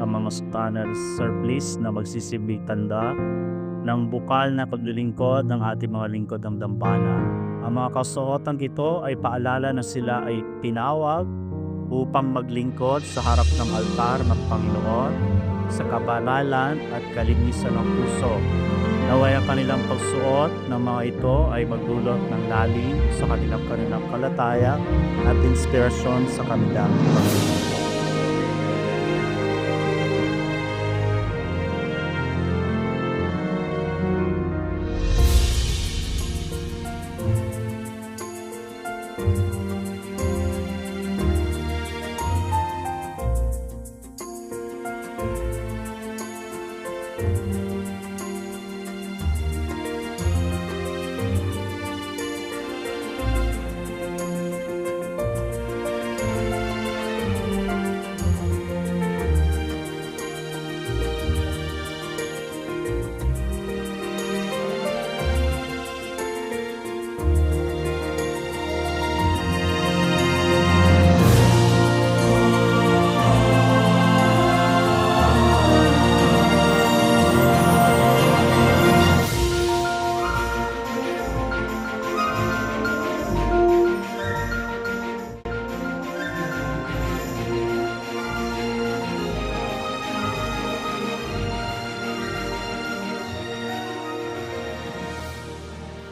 pamamastutan na surplice na magsisibig tanda ng bukal na paglilingkod ng ating mga lingkod ng dambana. Ang mga kasuotang ito ay paalala na sila ay tinawag upang maglingkod sa harap ng altar ng Panginoon sa kabanalan at kalinisan ng puso. Naway ang kanilang pagsuot ng mga ito ay magdulot ng lalim sa kanilang kanilang kalataya at inspirasyon sa kanilang Panginoon.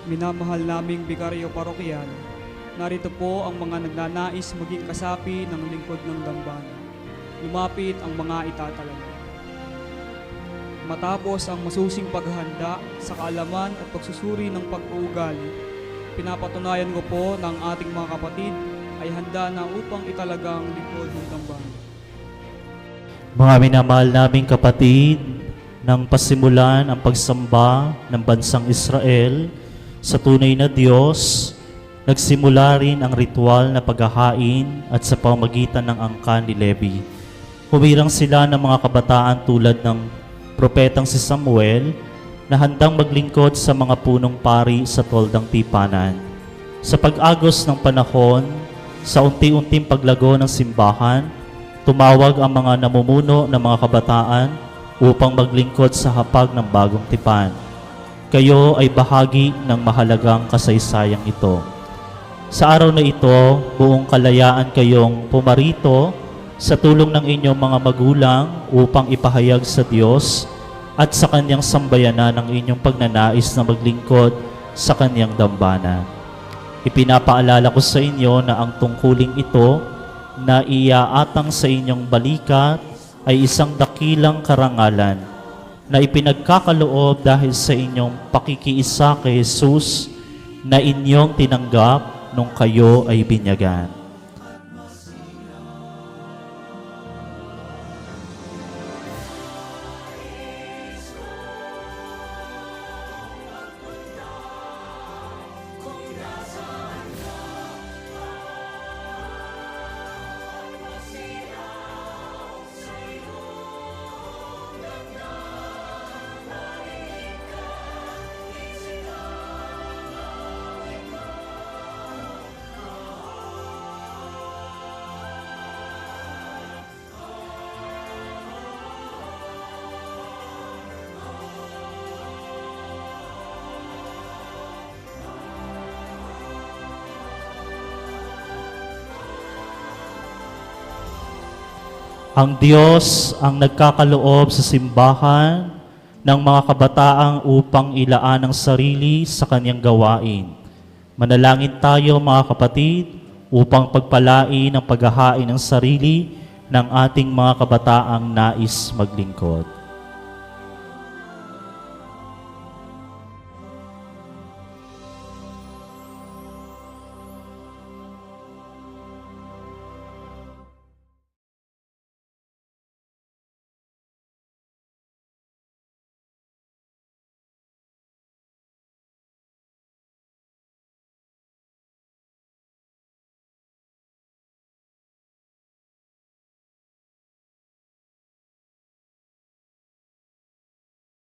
Minamahal naming Bikaryo Parokyal, narito po ang mga nagnanais maging kasapi ng lingkod ng dambana. Lumapit ang mga itatalaga. Matapos ang masusing paghahanda sa kaalaman at pagsusuri ng pag-uugali, pinapatunayan ko po ng ating mga kapatid ay handa na upang italaga ang lingkod ng dambana. Mga minamahal naming kapatid, nang pasimulan ang pagsamba ng bansang Israel sa tunay na Diyos, nagsimula rin ang ritual na paghahain at sa pamagitan ng angkan ni Levi. Humirang sila ng mga kabataan tulad ng propetang si Samuel na handang maglingkod sa mga punong pari sa toldang tipanan. Sa pag-agos ng panahon, sa unti-unting paglago ng simbahan, tumawag ang mga namumuno ng mga kabataan upang maglingkod sa hapag ng bagong tipan. Kayo ay bahagi ng mahalagang kasaysayang ito. Sa araw na ito, buong kalayaan kayong pumarito sa tulong ng inyong mga magulang upang ipahayag sa Diyos at sa kanyang sambayanan ang inyong pagnanais na maglingkod sa kanyang dambana. Ipinapaalala ko sa inyo na ang tungkuling ito na iaatang sa inyong balikat ay isang dakilang karangalan na ipinagkakaloob dahil sa inyong pakikiisa kay Jesus na inyong tinanggap nung kayo ay binyagan. Ang Diyos ang nagkakaloob sa simbahan ng mga kabataang upang ilaan ang sarili sa kanyang gawain. Manalangin tayo mga kapatid upang pagpalain ang paghahain ng sarili ng ating mga kabataang nais maglingkod.